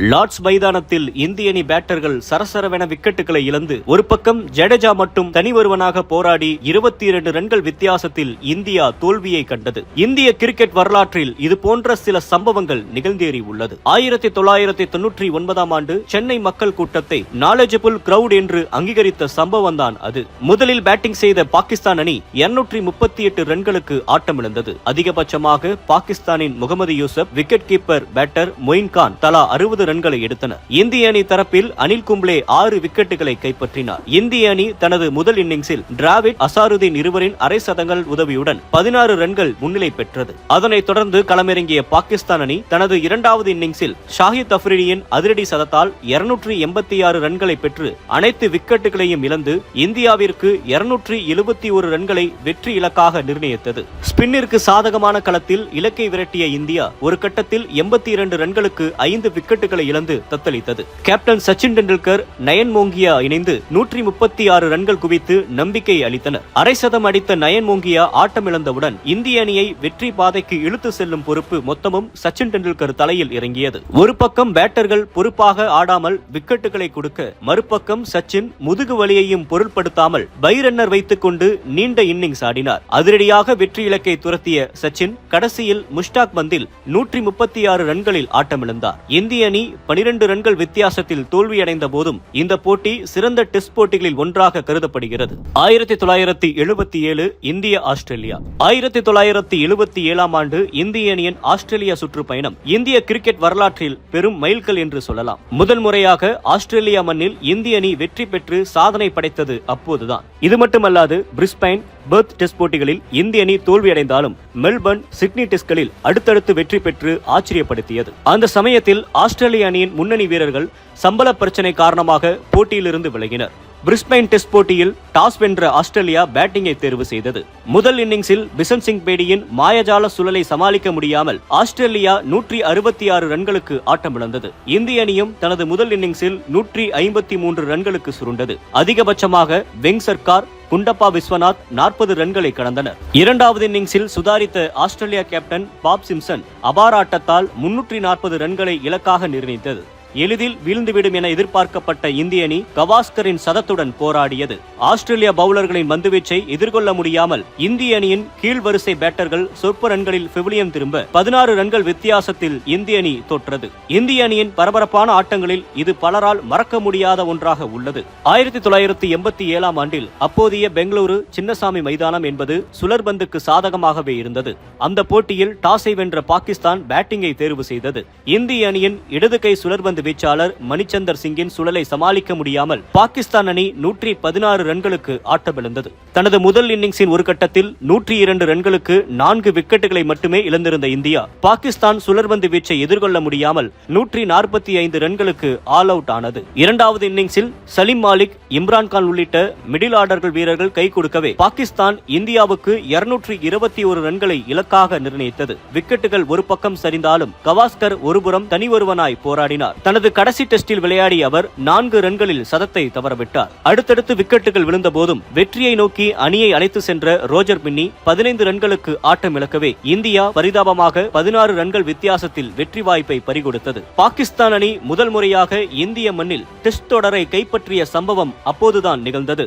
Lord's மைதானத்தில் இந்திய அணி பேட்டர்கள் சரசரவென விக்கெட்டுகளை இழந்து ஒரு பக்கம் ஜடேஜா மட்டும் தனி ஒருவனாக போராடி இருபத்தி இரண்டு ரன்கள் வித்தியாசத்தில் இந்தியா தோல்வியை கண்டது. இந்திய கிரிக்கெட் வரலாற்றில் இது போன்ற சில சம்பவங்கள் நிகழ்ந்தேறி உள்ளது. ஆயிரத்தி தொள்ளாயிரத்தி தொன்னூற்றி ஒன்பதாம் ஆண்டு சென்னை மக்கள் கூட்டத்தை நாலேஜபிள் கிரவுட் என்று அங்கீகரித்த சம்பவம் தான் அது. முதலில் பேட்டிங் செய்த பாகிஸ்தான் அணி இருநூற்றி முப்பத்தி எட்டு ரன்களுக்கு ஆட்டமிழந்தது. அதிகபட்சமாக பாகிஸ்தானின் Mohammad Yousuf wicket keeper batter Moin Khan தலா அறுபது ரன்களை எடுத்தனர் இந்திய அணி தரப்பில் அனில் கும்ப்ளே ஆறு விக்கெட்டுகளை கைப்பற்றினார். இந்திய அணி தனது முதல் இன்னிங்ஸில் டிராவிட் அசாருதீன் இருவரின் அரை சதங்கள் உதவியுடன் பதினாறு ரன்கள் முன்னிலை பெற்றது. அதனைத் தொடர்ந்து களமிறங்கிய பாகிஸ்தான் அணி தனது இரண்டாவது இன்னிங்ஸில் ஷாஹித் அப்ரிடியின் அதிரடி சதத்தால் இருநூற்றி எண்பத்தி ஆறு ரன்களை பெற்று அனைத்து விக்கெட்டுகளையும் இழந்து இந்தியாவிற்கு இருநூற்றி எழுபத்தி ஒரு ரன்களை வெற்றி இலக்காக நிர்ணயித்தது. ஸ்பின்னிற்கு சாதகமான களத்தில் இலக்கை விரட்டிய இந்தியா ஒரு கட்டத்தில் எண்பத்தி இரண்டு ரன்களுக்கு ஐந்து விக்கெட்டுகள் இழந்து தத்தளித்தது. கேப்டன் சச்சின் டெண்டுல்கர் நயன் மோங்கியா இணைந்து நூற்றி முப்பத்தி ஆறு ரன்கள் குவித்து நம்பிக்கை அளித்தனர். அரை சதம் அடித்த நயன் மோங்கியா ஆட்டமிழந்தவுடன் இந்திய அணியை வெற்றி பாதைக்கு இழுத்து செல்லும் பொறுப்பு மொத்தமும் சச்சின் டெண்டுல்கர் தலையில் இறங்கியது. ஒரு பக்கம் பேட்டர்கள் பொறுப்பாக ஆடாமல் விக்கெட்டுகளை கொடுக்க மறுபக்கம் சச்சின் முதுகு வலியையும் பொருட்படுத்தாமல் பைரன்னர் வைத்துக் கொண்டு நீண்ட இன்னிங்ஸ் ஆடினார். அதிரடியாக வெற்றி இலக்கை துரத்திய சச்சின் கடைசியில் முஷ்டாக் பந்தில் நூற்றி முப்பத்தி ஆறு ரன்களில் ஆட்டமிழந்தார். இந்திய அணி பனிரெண்டு ரன்கள் வித்தியாசத்தில் தோல்வியடைந்த போதும் இந்த போட்டி சிறந்த டெஸ்ட் போட்டிகளில் ஒன்றாக கருதப்படுகிறது. ஆயிரத்தி தொள்ளாயிரத்தி எழுபத்தி ஏழு இந்திய ஆஸ்திரேலியா. ஆயிரத்தி தொள்ளாயிரத்தி எழுபத்தி ஏழாம் ஆண்டு இந்திய அணியின் ஆஸ்திரேலியா சுற்றுப்பயணம் இந்திய கிரிக்கெட் வரலாற்றில் பெரும் மைல்கல் என்று சொல்லலாம். முதல் முறையாக ஆஸ்திரேலியா மண்ணில் இந்திய அணி வெற்றி பெற்று சாதனை படைத்தது அப்போதுதான். இது மட்டுமல்லாது பிரிஸ்பைன் பெர்த் டெஸ்ட் போட்டிகளில் இந்திய அணி தோல்வியடைந்தாலும் மெல்பர்ன் சிட்னி டெஸ்ட்களில் அடுத்தடுத்து வெற்றி பெற்று ஆச்சரியப்படுத்தியது. அந்த சமயத்தில் ஆஸ்திரேலிய அணியின் முன்னணி வீரர்கள் சம்பள பிரச்சனை காரணமாக போட்டியிலிருந்து விலகினர். பிரிஸ்பைன் டெஸ்ட் போட்டியில் டாஸ் வென்ற ஆஸ்திரேலியா பேட்டிங்கை தேர்வு செய்தது. முதல் இன்னிங்ஸில் பிசன் சிங் பேடியின் மாயஜால சுழலை சமாளிக்க முடியாமல் ஆஸ்திரேலியா நூற்றி அறுபத்தி ஆறு ரன்களுக்கு ஆட்டமிழந்தது. இந்திய அணியும் தனது முதல் இன்னிங்ஸில் நூற்றி ஐம்பத்தி மூன்று ரன்களுக்கு சுருண்டது. அதிகபட்சமாக வெங் சர்க்கார் குண்டப்பா விஸ்வநாத் நாற்பது ரன்களை கடந்தனர். இரண்டாவது இன்னிங்ஸில் சுதாரித்த ஆஸ்திரேலியா கேப்டன் பாப் சிம்சன் அபார ஆட்டத்தால் முன்னூற்றி நாற்பது ரன்களை இலக்காக நிர்ணயித்தது. எளிதில் வீழ்ந்துவிடும் என எதிர்பார்க்கப்பட்ட இந்திய அணி கவாஸ்கரின் சதத்துடன் போராடியது. ஆஸ்திரேலிய பவுலர்களின் பந்துவீச்சை எதிர்கொள்ள முடியாமல் இந்திய அணியின் கீழ் வரிசை பேட்டர்கள் சொற்ப ரன்களில் பெவிலியம் திரும்ப பதினாறு ரன்கள் வித்தியாசத்தில் இந்திய அணி தோற்றது. இந்திய அணியின் பரபரப்பான ஆட்டங்களில் இது பலரால் மறக்க முடியாத ஒன்றாக உள்ளது. ஆயிரத்தி தொள்ளாயிரத்தி எண்பத்தி ஏழாம் ஆண்டில் அப்போதைய பெங்களூரு சின்னசாமி மைதானம் என்பது சுழற்பந்துக்கு சாதகமாகவே இருந்தது. அந்த போட்டியில் டாஸை வென்ற பாகிஸ்தான் பேட்டிங்கை தேர்வு செய்தது. இந்திய அணியின் இடது கை சுழற்பந்து வீச்சாளர் மணிச்சந்தர் சிங்கின் சுழலை சமாளிக்க முடியாமல் பாகிஸ்தான் அணி நூற்றி பதினாறு ரன்களுக்கு ஆட்டமிழந்தது. தனது முதல் இன்னிங்ஸின் ஒரு கட்டத்தில் நூற்றி இரண்டு ரன்களுக்கு நான்கு விக்கெட்டுகளை மட்டுமே இழந்திருந்த இந்தியா பாகிஸ்தான் சுழற்பந்து வீச்சை எதிர்கொள்ள முடியாமல் நூற்றி நாற்பத்தி ஐந்து ரன்களுக்கு ஆல் அவுட் ஆனது. இரண்டாவது இன்னிங்ஸில் சலீம் மாலிக் இம்ரான்கான் உள்ளிட்ட மிடில் ஆர்டர்கள் வீரர்கள் கை கொடுக்கவே பாகிஸ்தான் இந்தியாவுக்கு இருநூற்றி இருபத்தி ஒரு ரன்களை இலக்காக நிர்ணயித்தது. விக்கெட்டுகள் ஒரு பக்கம் சரிந்தாலும் கவாஸ்கர் ஒருபுறம் தனி ஒருவனாய் போராடினார். தனது கடைசி டெஸ்டில் விளையாடிய அவர் நான்கு ரன்களில் சதத்தை தவறவிட்டார். அடுத்தடுத்து விக்கெட்டுகள் விழுந்த போதும் வெற்றியை நோக்கி அணியை அழைத்து சென்ற ரோஜர் பின்னி பதினைந்து ரன்களுக்கு ஆட்டம் இழக்கவே இந்தியா பரிதாபமாக பதினாறு ரன்கள் வித்தியாசத்தில் வெற்றி வாய்ப்பை பறிகொடுத்தது. பாகிஸ்தான் அணி முதல் முறையாக இந்திய மண்ணில் டெஸ்ட் தொடரை கைப்பற்றிய சம்பவம் அப்போதுதான் நிகழ்ந்தது.